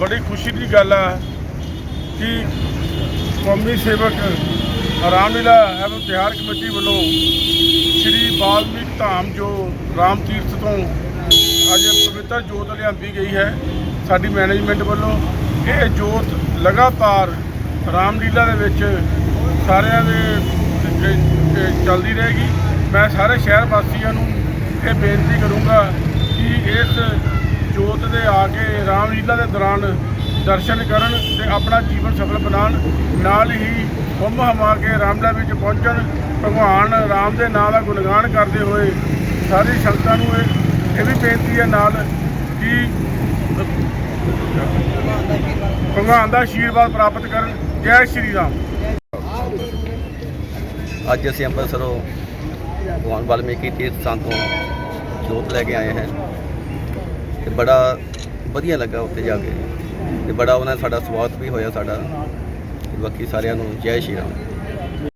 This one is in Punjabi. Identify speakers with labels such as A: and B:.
A: ਬੜੀ ਖੁਸ਼ੀ ਦੀ ਗੱਲ ਆ ਕਿ ਕੌਮੀ ਸੇਵਕ ਰਾਮਲੀਲਾ ਐਵੰ ਤਿਉਹਾਰ ਕਮੇਟੀ ਵੱਲੋਂ ਸ਼੍ਰੀ ਬਾਲਮੀਕ ਧਾਮ ਜੋ ਰਾਮ ਤੀਰਥ ਤੋਂ ਅੱਜ ਪਵਿੱਤਰ ਜੋਤ ਲਿਆਂਦੀ ਗਈ ਹੈ, ਸਾਡੀ ਮੈਨੇਜਮੈਂਟ ਵੱਲੋਂ ਇਹ ਜੋਤ ਲਗਾਤਾਰ ਰਾਮਲੀਲਾ ਦੇ ਵਿੱਚ ਸਾਰਿਆਂ ਦੇ ਚੱਲਦੀ ਰਹੇਗੀ। ਮੈਂ ਸਾਰੇ ਸ਼ਹਿਰ ਵਾਸੀਆਂ ਨੂੰ ਇਹ ਬੇਨਤੀ ਕਰੂੰਗਾ ਕਿ ਇਸ ਜੋਤ ਦੇ ਆ ਕੇ ਰਾਮਲੀਲਾ ਦੇ ਦੌਰਾਨ ਦਰਸ਼ਨ ਕਰਨ ਤੇ ਆਪਣਾ ਜੀਵਨ ਸਫਲ ਬਣਾਉਣ, ਨਾਲ ਹੀ ਹੁੰਮ ਹਮਾ ਕੇ ਰਾਮਲਾ ਵਿੱਚ ਪਹੁੰਚਣ, ਭਗਵਾਨ ਰਾਮ ਦੇ ਨਾਮ ਦਾ ਗੁਣਗਾਨ ਕਰਦੇ ਹੋਏ ਸਾਰੀ ਸੰਗਤਾਂ ਨੂੰ ਇਹ ਵੀ ਬੇਨਤੀ ਹੈ ਨਾਲ ਕਿ ਭਗਵਾਨ ਦਾ ਆਸ਼ੀਰਵਾਦ ਪ੍ਰਾਪਤ ਕਰਨ। ਜੈ ਸ਼੍ਰੀ ਰਾਮ।
B: ਅੱਜ ਅਸੀਂ ਅੰਮ੍ਰਿਤਸਰੋਂ ਭਗਵਾਨ ਵਾਲਮੀਕੀ ਤੀਰਥ ਸਥਾਨ ਤੋਂ ਜੋਤ ਲੈ ਕੇ ਆਏ ਹਾਂ। ਤੇ ਬੜਾ ਵਧੀਆ ਲੱਗਾ ਉੱਥੇ ਜਾ ਕੇ। ਤੇ ਬੜਾ ਉਹਨਾਂ ਨੇ ਸਾਡਾ ਸਵਾਗਤ ਵੀ ਹੋਇਆ ਸਾਡਾ। ਤੇ ਬਾਕੀ ਸਾਰਿਆਂ ਨੂੰ ਜੈ ਸ਼੍ਰੀ ਰਾਮ।